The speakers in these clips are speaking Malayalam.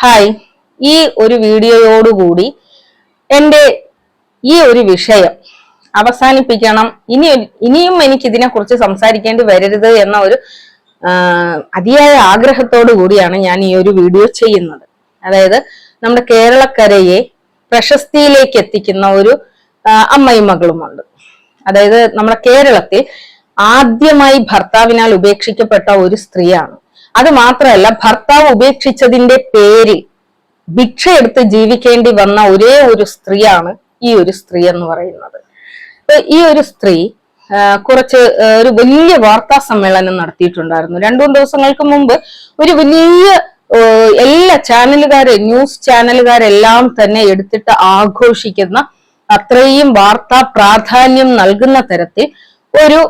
ഹായ് ഈ ഒരു വീഡിയോയോടുകൂടി എന്റെ ഈ ഒരു വിഷയം അവസാനിപ്പിക്കണം. ഇനി ഇനിയും എനിക്ക് ഇതിനെക്കുറിച്ച് സംസാരിക്കേണ്ടി വരരുത് എന്ന ഒരു അതിയായ ആഗ്രഹത്തോടു കൂടിയാണ് ഞാൻ ഈ ഒരു വീഡിയോ ചെയ്യുന്നത്. അതായത് നമ്മുടെ കേരളക്കരയെ പ്രശസ്തിയിലേക്ക് എത്തിക്കുന്ന ഒരു അമ്മയും മകളുമുണ്ട്. അതായത് നമ്മുടെ കേരളത്തിൽ ആദ്യമായി ഭർത്താവിനാൽ ഉപേക്ഷിക്കപ്പെട്ട ഒരു സ്ത്രീയാണ്. അത് മാത്രമല്ല ഭർത്താവ് ഉപേക്ഷിച്ചതിന്റെ പേരിൽ ഭിക്ഷ എടുത്ത് ജീവിക്കേണ്ടി വന്ന ഒരേ ഒരു സ്ത്രീയാണ് ഈ ഒരു സ്ത്രീ എന്ന് പറയുന്നത്. ഈ ഒരു സ്ത്രീ കുറച്ച് ഒരു വലിയ വാർത്താ സമ്മേളനം നടത്തിയിട്ടുണ്ടായിരുന്നു. രണ്ടു മൂന്ന് ദിവസങ്ങൾക്ക് മുമ്പ് ഒരു വലിയ എല്ലാ ചാനലുകാരെ ന്യൂസ് ചാനലുകാരെല്ലാം തന്നെ എടുത്തിട്ട് ആഘോഷിക്കുന്ന അത്രയും വാർത്താ പ്രാധാന്യം നൽകുന്ന തരത്തിൽ ഒരു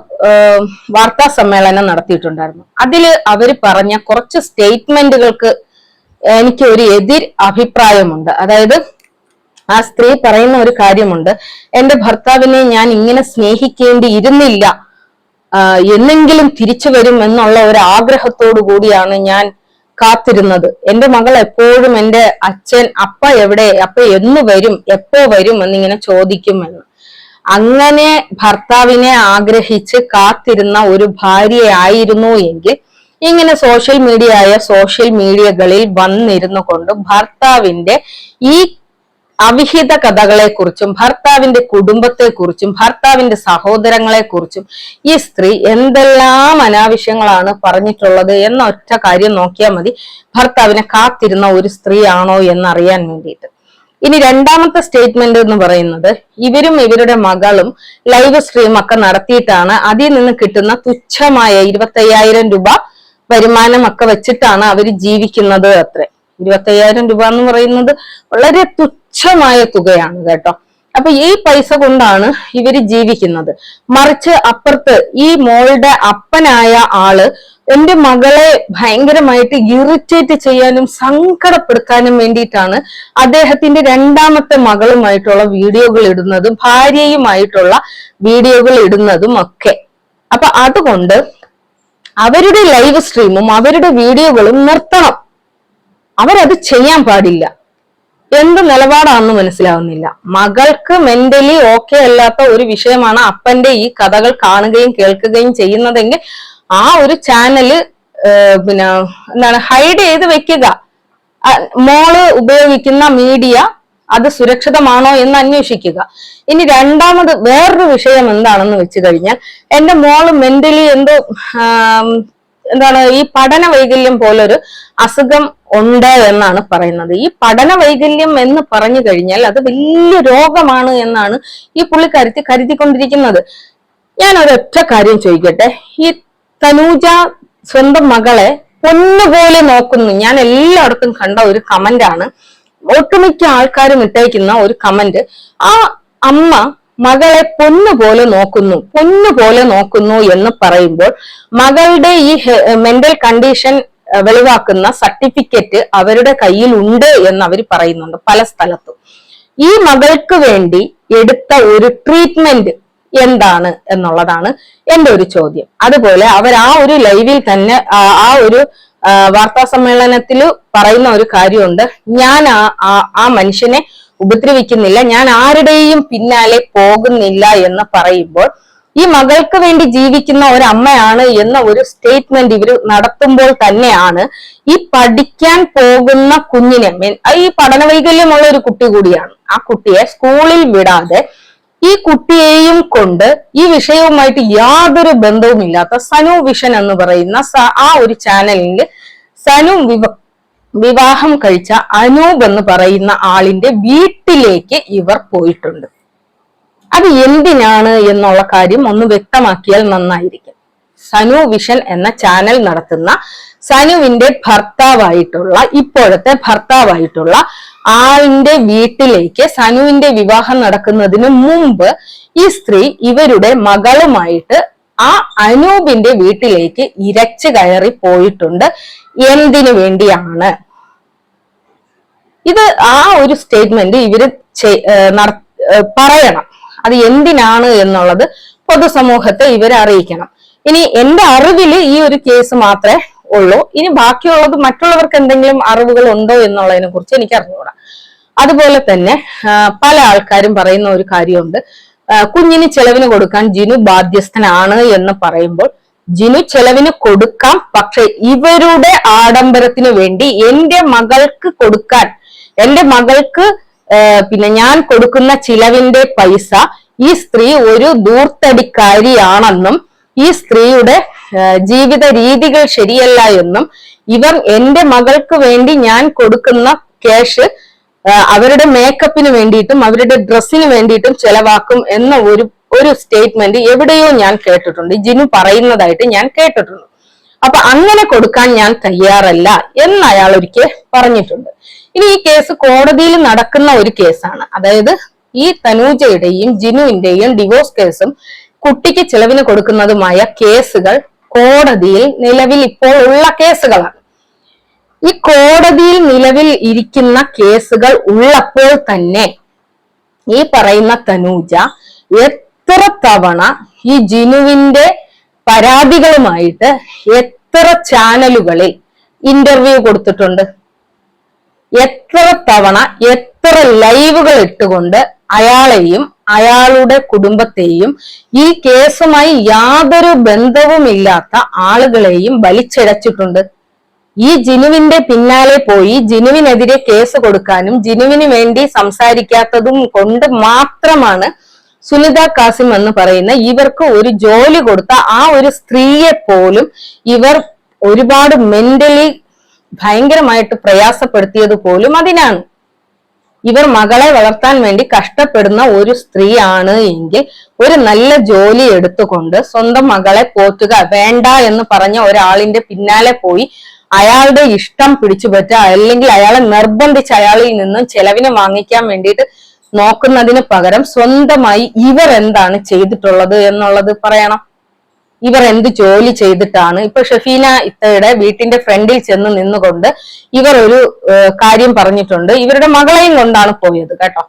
വാർത്താ സമ്മേളനം നടത്തിയിട്ടുണ്ടായിരുന്നു. അതിൽ അവർ പറഞ്ഞ കുറച്ച് സ്റ്റേറ്റ്മെന്റുകൾക്ക് എനിക്ക് ഒരു എതിർ അഭിപ്രായമുണ്ട്. അതായത് ആ സ്ത്രീ പറയുന്ന ഒരു കാര്യമുണ്ട്. എന്റെ ഭർത്താവിനെ ഞാൻ ഇങ്ങനെ സ്നേഹിക്കേണ്ടിയിരുന്നില്ല. എന്നെങ്കിലും തിരിച്ചു വരും എന്നുള്ള ഒരു ആഗ്രഹത്തോടു കൂടിയാണ് ഞാൻ കാത്തിരുന്നത്. എന്റെ മകൾ എപ്പോഴും എന്റെ അച്ഛൻ അപ്പ എവിടെ അപ്പ എന്ന് വരും എപ്പോ വരും എന്നിങ്ങനെ ചോദിക്കുമെന്ന് അങ്ങനെ ഭർത്താവിനെ ആഗ്രഹിച്ച് കാത്തിരുന്ന ഒരു ഭാര്യയായിരുന്നു എങ്കിൽ ഇങ്ങനെ സോഷ്യൽ മീഡിയ ആയ സോഷ്യൽ മീഡിയകളിൽ വന്നിരുന്നു കൊണ്ട് ഭർത്താവിന്റെ ഈ അവിഹിത കഥകളെക്കുറിച്ചും ഭർത്താവിന്റെ കുടുംബത്തെക്കുറിച്ചും ഭർത്താവിന്റെ സഹോദരങ്ങളെ കുറിച്ചും ഈ സ്ത്രീ എന്തെല്ലാം അനാവശ്യങ്ങളാണ് പറഞ്ഞിട്ടുള്ളത് എന്ന ഒറ്റ കാര്യം നോക്കിയാൽ മതി. ഭർത്താവിനെ കാത്തിരുന്ന ഒരു സ്ത്രീയാണോ എന്നറിയാൻ വേണ്ടിയിട്ട്. ഇനി രണ്ടാമത്തെ സ്റ്റേറ്റ്മെന്റ് എന്ന് പറയുന്നത് ഇവരും ഇവരുടെ മകളും ലൈവ് സ്ട്രീം ഒക്കെ നടത്തിയിട്ടാണ് അതിൽ നിന്ന് കിട്ടുന്ന തുച്ഛമായ ഇരുപത്തയ്യായിരം രൂപ വരുമാനം ഒക്കെ വെച്ചിട്ടാണ് അവർ ജീവിക്കുന്നത് അത്രേ. ഇരുപത്തയ്യായിരം രൂപ എന്ന് പറയുന്നത് വളരെ തുച്ഛമായ തുകയാണ് കേട്ടോ. അപ്പൊ ഈ പൈസ കൊണ്ടാണ് ഇവർ ജീവിക്കുന്നത്. മറിച്ച് അപ്പുറത്ത് ഈ മോളുടെ അപ്പനായ ആൾ എന്റെ മകളെ ഭയങ്കരമായിട്ട് ഇറിറ്റേറ്റ് ചെയ്യാനും സങ്കടപ്പെടുത്താനും വേണ്ടിയിട്ടാണ് അദ്ദേഹത്തിന്റെ രണ്ടാമത്തെ മകളുമായിട്ടുള്ള വീഡിയോകൾ ഇടുന്നതും ഭാര്യയുമായിട്ടുള്ള വീഡിയോകൾ ഇടുന്നതും ഒക്കെ. അപ്പൊ അതുകൊണ്ട് അവരുടെ ലൈവ് സ്ട്രീമും അവരുടെ വീഡിയോകളും നിർത്തണം. അവരത് ചെയ്യാൻ പാടില്ല. എന്ത് നിലപാടാണെന്ന് മനസ്സിലാവുന്നില്ല. മകൾക്ക് മെന്റലി ഓക്കെ അല്ലാത്ത ഒരു വിഷയമാണ് അപ്പന്റെ ഈ കഥകൾ കാണുകയും കേൾക്കുകയും ചെയ്യുന്നതെങ്കിൽ ആ ഒരു ചാനൽ പിന്നെ എന്താണ് ഹൈഡ് ചെയ്ത് വെക്കുക. മോൾ ഉപയോഗിക്കുന്ന മീഡിയ അത് സുരക്ഷിതമാണോ എന്ന് അന്വേഷിക്കുക. ഇനി രണ്ടാമത് വേറൊരു വിഷയം എന്താണെന്ന് വെച്ച് കഴിഞ്ഞാൽ എന്റെ മോൾ മെന്റലി എന്തോ എന്താണ് ഈ പഠന വൈകല്യം പോലൊരു അസുഖം ഉണ്ട് എന്നാണ് പറയുന്നത്. ഈ പഠന വൈകല്യം എന്ന് പറഞ്ഞു കഴിഞ്ഞാൽ അത് വലിയ രോഗമാണ് എന്നാണ് ഈ പുള്ളിക്കാരത്തി കരുതിക്കൊണ്ടിരിക്കുന്നത്. ഞാൻ ഒരൊറ്റ കാര്യം ചോദിക്കട്ടെ. ഈ തനൂജ സ്വന്തം മകളെ പൊന്നുപോലെ നോക്കുന്നു. ഞാൻ എല്ലായിടത്തും കണ്ട ഒരു കമന്റ് ആണ്. ഒട്ടുമിക്ക ആൾക്കാരും ഇട്ടേക്കുന്ന ഒരു കമന്റ് ആ അമ്മ മകളെ പൊന്നുപോലെ നോക്കുന്നു പൊന്നുപോലെ നോക്കുന്നു എന്ന് പറയുമ്പോൾ മകളുടെ ഈ മെന്റൽ കണ്ടീഷൻ വെളിവാക്കുന്ന സർട്ടിഫിക്കറ്റ് അവരുടെ കയ്യിൽ ഉണ്ട് എന്ന് അവർ പറയുന്നുണ്ട് പല സ്ഥലത്തും. ഈ മകൾക്ക് വേണ്ടി എടുത്ത ഒരു ട്രീറ്റ്മെന്റ് എന്താണ് എന്നുള്ളതാണ് എന്റെ ഒരു ചോദ്യം. അതുപോലെ അവർ ആ ഒരു ലൈവിൽ തന്നെ ആ ഒരു വാർത്താ സമ്മേളനത്തിൽ പറയുന്ന ഒരു കാര്യമുണ്ട്. ഞാൻ ആ- ആ മനുഷ്യനെ ഉപദ്രവിക്കുന്നില്ല. ഞാൻ ആരുടെയും പിന്നാലെ പോകുന്നില്ല എന്ന് പറയുമ്പോൾ ഈ മകൾക്ക് വേണ്ടി ജീവിക്കുന്ന ഒരു അമ്മയാണ് എന്ന ഒരു സ്റ്റേറ്റ്മെന്റ് ഇവർ നടത്തുമ്പോൾ തന്നെയാണ് ഈ പഠിക്കാൻ പോകുന്ന കുഞ്ഞിനെ ഈ പഠന വൈകല്യമുള്ള ഒരു കുട്ടി കൂടിയാണ്. ആ കുട്ടിയെ സ്കൂളിൽ വിടാതെ ഈ കുട്ടിയെയും കൊണ്ട് ഈ വിഷയവുമായിട്ട് യാതൊരു ബന്ധവുമില്ലാത്ത സനു വിഷൻ എന്ന് പറയുന്ന ആ ഒരു ചാനലിൽ സനു വിവ വിവാഹം കഴിച്ച അനൂപ് എന്ന് പറയുന്ന ആളിന്റെ വീട്ടിലേക്ക് ഇവർ പോയിട്ടുണ്ട്. അത് എന്തിനാണ് എന്നുള്ള കാര്യം ഒന്ന് വ്യക്തമാക്കിയാൽ നന്നായിരിക്കും. സനു വിഷൻ എന്ന ചാനൽ നടത്തുന്ന സനുവിന്റെ ഭർത്താവായിട്ടുള്ള ഇപ്പോഴത്തെ ഭർത്താവായിട്ടുള്ള ആളിന്റെ വീട്ടിലേക്ക് സനുവിന്റെ വിവാഹം നടക്കുന്നതിന് മുമ്പ് ഈ സ്ത്രീ ഇവരുടെ മകളുമായിട്ട് ആ അനൂപിന്റെ വീട്ടിലേക്ക് ഇരച്ചു കയറി പോയിട്ടുണ്ട്. എന്തിനു വേണ്ടിയാണ്? ഇത് ആ ഒരു സ്റ്റേറ്റ്മെന്റ് ഇവർ പറയണം. അത് എന്തിനാണ് എന്നുള്ളത് പൊതുസമൂഹത്തെ ഇവരെ അറിയിക്കണം. ഇനി എന്റെ അറിവിൽ ഈ ഒരു കേസ് മാത്രമേ ഉള്ളൂ. ഇനി ബാക്കിയുള്ളത് മറ്റുള്ളവർക്ക് എന്തെങ്കിലും അറിവുകൾ ഉണ്ടോ എന്നുള്ളതിനെ കുറിച്ച് എനിക്ക് അറിഞ്ഞുകൂടാ. അതുപോലെ തന്നെ പല ആൾക്കാരും പറയുന്ന ഒരു കാര്യമുണ്ട്. കുഞ്ഞിന് ചെലവിന് കൊടുക്കാൻ ജിനു ബാധ്യസ്ഥനാണ് എന്ന് പറയുമ്പോൾ ജിനു ചെലവിന് കൊടുക്കാം പക്ഷെ ഇവരുടെ ആഡംബരത്തിന് വേണ്ടി എന്റെ മകൾക്ക് കൊടുക്കാൻ എന്റെ മകൾക്ക് പിന്നെ ഞാൻ കൊടുക്കുന്ന ചിലവിന്റെ പൈസ ഈ സ്ത്രീ ഒരു ദൂർത്തടിക്കാരിയാണെന്നും ഈ സ്ത്രീയുടെ ജീവിത രീതികൾ ശരിയല്ല എന്നും ഇവർ എന്റെ മകൾക്ക് വേണ്ടി ഞാൻ കൊടുക്കുന്ന ക്യാഷ് അവരുടെ മേക്കപ്പിന് വേണ്ടിയിട്ടും അവരുടെ ഡ്രസ്സിന് വേണ്ടിയിട്ടും ചെലവാക്കും എന്ന ഒരു ഒരു സ്റ്റേറ്റ്മെന്റ് എവിടെയോ ഞാൻ കേട്ടിട്ടുണ്ട്. ജിനു പറയുന്നതായിട്ട് ഞാൻ കേട്ടിട്ടുണ്ട്. അപ്പൊ അങ്ങനെ കൊടുക്കാൻ ഞാൻ തയ്യാറല്ല എന്ന് അയാൾ ഒരിക്കൽ പറഞ്ഞിട്ടുണ്ട്. ഇനി ഈ കേസ് കോടതിയിൽ നടക്കുന്ന ഒരു കേസാണ് അതായത് ഈ തനൂജയുടെയും ജിനുവിന്റെയും ഡിവോഴ്സ് കേസും കുട്ടിക്ക് ചെലവിന് കൊടുക്കുന്നതുമായ കേസുകൾ കോടതിയിൽ നിലവിൽ ഇപ്പോൾ ഉള്ള കേസുകളാണ് ഈ കോടതിയിൽ നിലവിൽ ഇരിക്കുന്ന കേസുകൾ ഉള്ളപ്പോൾ തന്നെ ഈ പറയുന്ന തനൂജ എത്ര തവണ ഈ ജിനുവിന്റെ പരാതികളുമായിട്ട് എത്ര ചാനലുകളിൽ ഇന്റർവ്യൂ കൊടുത്തിട്ടുണ്ട്? എത്ര തവണ എത്ര ലൈവുകൾ ഇട്ടുകൊണ്ട് അയാളെയും അയാളുടെ കുടുംബത്തെയും ഈ കേസുമായി യാതൊരു ബന്ധവുമില്ലാത്ത ആളുകളെയും വലിച്ചിഴച്ചിട്ടുണ്ട് ഈ ജിനുവിന്റെ പിന്നാലെ പോയി ജിനുവിനെതിരെ കേസ് കൊടുക്കാനും ജിനുവിന് വേണ്ടി സംസാരിക്കാത്തതും കൊണ്ട് മാത്രമാണ് സുനിത കാസിം എന്ന് പറയുന്ന ഇവർക്ക് ഒരു ജോലി കൊടുത്ത ആ ഒരു സ്ത്രീയെ പോലും ഇവർ ഒരുപാട് മെന്റലി ഭയങ്കരമായിട്ട് പ്രയാസപ്പെടുത്തിയത് പോലും അതിനാണ്. ഇവർ മകളെ വളർത്താൻ വേണ്ടി കഷ്ടപ്പെടുന്ന ഒരു സ്ത്രീ ആണ് എങ്കിൽ ഒരു നല്ല ജോലി എടുത്തുകൊണ്ട് സ്വന്തം മകളെ പോറ്റുക വേണ്ട എന്ന് പറഞ്ഞ ഒരാളിന്റെ പിന്നാലെ പോയി അയാളുടെ ഇഷ്ടം പിടിച്ചുപറ്റുക അല്ലെങ്കിൽ അയാളെ നിർബന്ധിച്ച് അയാളിൽ നിന്നും ചെലവിനെ വാങ്ങിക്കാൻ വേണ്ടിയിട്ട് നോക്കുന്നതിന് പകരം സ്വന്തമായി ഇവർ എന്താണ് ചെയ്തിട്ടുള്ളത് എന്നുള്ളത് പറയണം. ഇവർ എന്ത് ജോലി ചെയ്തിട്ടാണ്? ഇപ്പൊ ഷഫീന ഇത്തയുടെ വീട്ടിന്റെ ഫ്രണ്ടിൽ ചെന്ന് നിന്നുകൊണ്ട് ഇവർ ഒരു കാര്യം പറഞ്ഞിട്ടുണ്ട്. ഇവരുടെ മകളെയും കൊണ്ടാണ് പോയത് കേട്ടോ.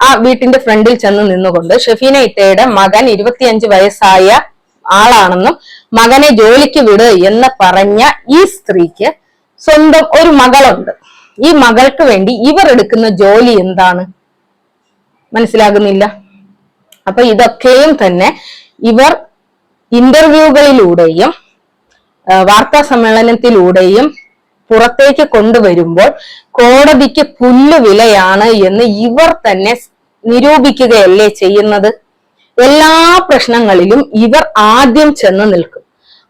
ആ വീട്ടിന്റെ ഫ്രണ്ടിൽ ചെന്ന് നിന്നുകൊണ്ട് ഷഫീന ഇത്തയുടെ മകൻ ഇരുപത്തിയഞ്ച് വയസ്സായ ആളാണെന്നും മകനെ ജോലിക്ക് വിട് എന്ന് പറഞ്ഞ ഈ സ്ത്രീക്ക് സ്വന്തം ഒരു മകളുണ്ട്. ഈ മകൾക്ക് വേണ്ടി ഇവർ എടുക്കുന്ന ജോലി എന്താണ്? മനസ്സിലാകുന്നില്ല. അപ്പൊ ഇതൊക്കെയും തന്നെ ഇവർ ഇന്റർവ്യൂകളിലൂടെയും വാർത്താ സമ്മേളനത്തിലൂടെയും പുറത്തേക്ക് കൊണ്ടുവരുമ്പോൾ കോടതിക്ക് പുല്ലുവിലയാണ് എന്ന് ഇവർ തന്നെ നിരൂപിക്കുകയല്ലേ ചെയ്യുന്നത്? എല്ലാ പ്രശ്നങ്ങളിലും ഇവർ ആദ്യം ചെന്ന് നിൽക്കും.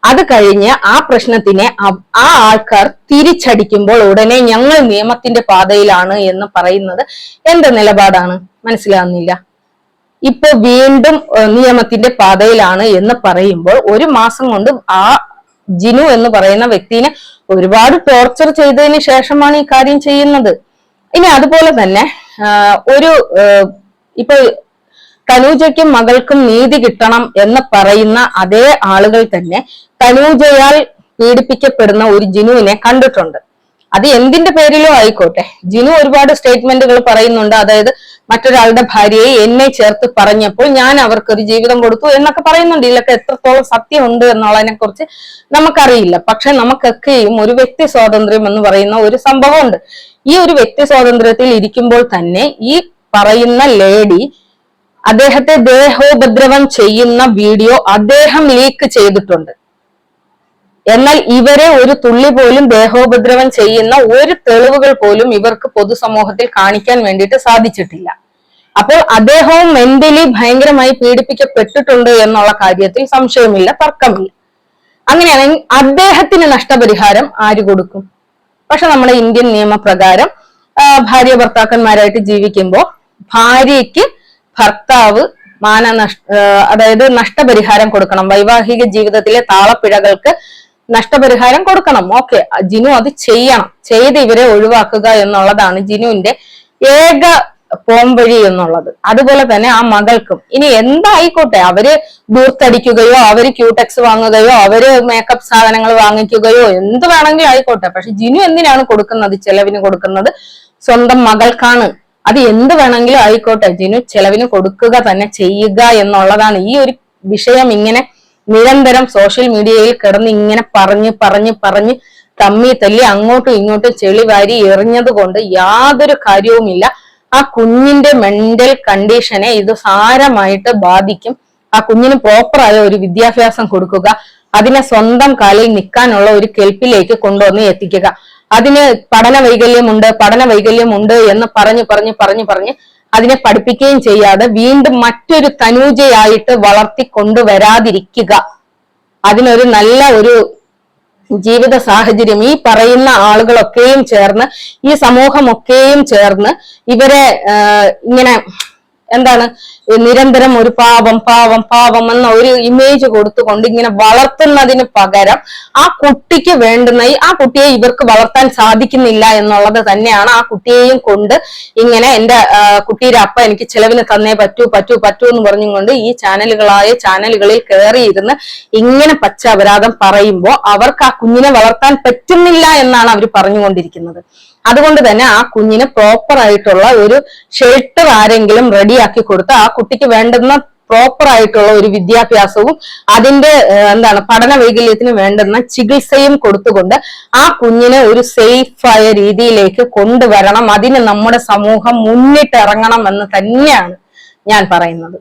അത് കഴിഞ്ഞ് ആ പ്രശ്നത്തിനെ ആ ആൾക്കാർ തിരിച്ചടിക്കുമ്പോൾ ഉടനെ ഞങ്ങൾ നിയമത്തിന്റെ പാതയിലാണ് എന്ന് പറയുന്നത് എന്ത് നിലപാടാണ്? മനസ്സിലാകുന്നില്ല ഇപ്പൊ വീണ്ടും നിയമത്തിന്റെ പാതയിലാണ് എന്ന് പറയുമ്പോൾ ഒരു മാസം കൊണ്ട് ആ ജിനു എന്ന് പറയുന്ന വ്യക്തിനെ ഒരുപാട് ടോർച്ചർ ചെയ്തതിന് ശേഷമാണ് ഈ കാര്യം ചെയ്യുന്നത്. ഇനി അതുപോലെ തന്നെ ഒരു ഇപ്പൊ തനൂജയ്ക്കും മകൾക്കും നീതി കിട്ടണം എന്ന് പറയുന്ന അതേ ആളുകൾ തന്നെ തനൂജയാൽ പീഡിപ്പിക്കപ്പെടുന്ന ഒരു ജിനുവിനെ കണ്ടിട്ടുണ്ട്. അത് എന്തിന്റെ പേരിലോ ആയിക്കോട്ടെ. ജിനു ഒരുപാട് സ്റ്റേറ്റ്മെന്റുകൾ പറയുന്നുണ്ട്. അതായത് മറ്റൊരാളുടെ ഭാര്യയെ എന്നെ ചേർത്ത് പറഞ്ഞപ്പോൾ ഞാൻ അവർക്കൊരു ജീവിതം കൊടുത്തു എന്നൊക്കെ പറയുന്നുണ്ട്. ഇതിലൊക്കെ എത്രത്തോളം സത്യമുണ്ട് എന്നുള്ളതിനെ കുറിച്ച് നമുക്കറിയില്ല. പക്ഷെ നമുക്കൊക്കെയും ഒരു വ്യക്തി സ്വാതന്ത്ര്യം എന്ന് പറയുന്ന ഒരു സംഭവമുണ്ട്. ഈ ഒരു വ്യക്തി സ്വാതന്ത്ര്യത്തിൽ ഇരിക്കുമ്പോൾ തന്നെ ഈ പറയുന്ന ലേഡി അദ്ദേഹത്തെ ദേഹോപദ്രവം ചെയ്യുന്ന വീഡിയോ അദ്ദേഹം ലീക്ക് ചെയ്തിട്ടുണ്ട്. എന്നാൽ ഇവരെ ഒരു തുള്ളി പോലും ദേഹോപദ്രവം ചെയ്യുന്ന ഒരു തെളിവുകൾ പോലും ഇവർക്ക് പൊതുസമൂഹത്തിൽ കാണിക്കാൻ വേണ്ടിയിട്ട് സാധിച്ചിട്ടില്ല. അപ്പോൾ അദ്ദേഹവും മെന്റലി ഭയങ്കരമായി പീഡിപ്പിക്കപ്പെട്ടിട്ടുണ്ട് എന്നുള്ള കാര്യത്തിൽ സംശയമില്ല തർക്കമില്ല. അങ്ങനെയാണെങ്കിൽ അദ്ദേഹത്തിന് നഷ്ടപരിഹാരം ആര് കൊടുക്കും? പക്ഷെ നമ്മുടെ ഇന്ത്യൻ നിയമപ്രകാരം ഭാര്യ ഭർത്താക്കന്മാരായിട്ട് ജീവിക്കുമ്പോൾ ഭാര്യയ്ക്ക് ഭർത്താവ് മാനനഷ്ട അതായത് നഷ്ടപരിഹാരം കൊടുക്കണം. വൈവാഹിക ജീവിതത്തിലെ താളപ്പിഴകൾക്ക് നഷ്ടപരിഹാരം കൊടുക്കണം. ഓക്കെ ജിനു അത് ചെയ്യണം. ചെയ്ത് ഇവരെ ഒഴിവാക്കുക എന്നുള്ളതാണ് ജിനുവിന്റെ ഏക പോംവഴി എന്നുള്ളത്. അതുപോലെ തന്നെ ആ മകൾക്കും. ഇനി എന്തായിക്കോട്ടെ? അവർ ദൂർത്തടിക്കുകയോ അവർ ക്യൂടെക്സ് വാങ്ങുകയോ അവർ മേക്കപ്പ് സാധനങ്ങൾ വാങ്ങിക്കുകയോ എന്ത് വേണമെങ്കിലും ആയിക്കോട്ടെ. പക്ഷെ ജിനു എന്തിനാണ് കൊടുക്കുന്നത്? ചെലവിന് കൊടുക്കുന്നത് സ്വന്തം മകൾക്കാണ്. അത് എന്ത് വേണമെങ്കിലും ആയിക്കോട്ടെ. ജിനു ചെലവിന് കൊടുക്കുക തന്നെ ചെയ്യുക എന്നുള്ളതാണ് ഈ ഒരു വിഷയം ഇങ്ങനെ നിരന്തരം സോഷ്യൽ മീഡിയയിൽ കിടന്ന് ഇങ്ങനെ പറഞ്ഞ് പറഞ്ഞ് പറഞ്ഞ് തമ്മി തല്ലി അങ്ങോട്ടും ഇങ്ങോട്ടും ചെളിവാരി എറിഞ്ഞത് കൊണ്ട് യാതൊരു കാര്യവുമില്ല. ആ കുഞ്ഞിന്റെ മെന്റൽ കണ്ടീഷനെ ഇത് സാരമായിട്ട് ബാധിക്കും. ആ കുഞ്ഞിന് പ്രോപ്പറായ ഒരു വിദ്യാഭ്യാസം കൊടുക്കുക. അതിനെ സ്വന്തം കാലിൽ നിൽക്കാനുള്ള ഒരു കെൽപ്പിലേക്ക് കൊണ്ടുവന്ന് എത്തിക്കുക. അതിന് പഠന വൈകല്യമുണ്ട് പഠന വൈകല്യമുണ്ട് എന്ന് പറഞ്ഞ് പറഞ്ഞ് പറഞ്ഞ് പറഞ്ഞ് അതിനെ പഠിപ്പിക്കുകയും ചെയ്യാതെ വീണ്ടും മറ്റൊരു തനൂജയായിട്ട് വളർത്തി കൊണ്ടുവരാതിരിക്കുക അതിനൊരു നല്ല ഒരു ജീവിത സാഹചര്യം. ഈ പറയുന്ന ആളുകളൊക്കെയും ചേർന്ന് ഈ സമൂഹമൊക്കെയും ചേർന്ന് ഇവരെ ഇങ്ങനെ എന്താണ് നിരന്തരം ഒരു പാവം പാവം പാവം എന്ന ഒരു ഇമേജ് കൊടുത്തുകൊണ്ട് ഇങ്ങനെ വളർത്തുന്നതിന് പകരം ആ കുട്ടിക്ക് വേണ്ടുന്ന ആ കുട്ടിയെ ഇവർക്ക് വളർത്താൻ സാധിക്കുന്നില്ല എന്നുള്ളത് തന്നെയാണ് ആ കുട്ടിയെയും കൊണ്ട് ഇങ്ങനെ എന്റെ കുട്ടിയുടെ അപ്പ എനിക്ക് ചെലവിന് തന്നേ പറ്റൂ പറ്റൂ പറ്റൂ എന്ന് പറഞ്ഞുകൊണ്ട് ഈ ചാനലുകളായ ചാനലുകളിൽ കയറിയിരുന്ന് ഇങ്ങനെ പച്ച അപരാധം പറയുമ്പോൾ അവർക്ക് ആ കുഞ്ഞിനെ വളർത്താൻ പറ്റുന്നില്ല എന്നാണ് അവർ പറഞ്ഞുകൊണ്ടിരിക്കുന്നത്. അതുകൊണ്ട് തന്നെ ആ കുഞ്ഞിന് പ്രോപ്പർ ആയിട്ടുള്ള ഒരു ഷെൽട്ടർ ആരെങ്കിലും റെഡിയാക്കി കൊടുത്ത് ആ കുട്ടിക്ക് വേണ്ടുന്ന പ്രോപ്പർ ആയിട്ടുള്ള ഒരു വിദ്യാഭ്യാസവും അതിന്റെ എന്താണ് പഠന വൈകല്യത്തിന് വേണ്ടുന്ന ചികിത്സയും കൊടുത്തുകൊണ്ട് ആ കുഞ്ഞിനെ ഒരു സേഫായ രീതിയിലേക്ക് കൊണ്ടുവരണം. അതിന് നമ്മുടെ സമൂഹം മുന്നിട്ടിറങ്ങണം എന്ന് തന്നെയാണ് ഞാൻ പറയുന്നത്.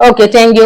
Okay thank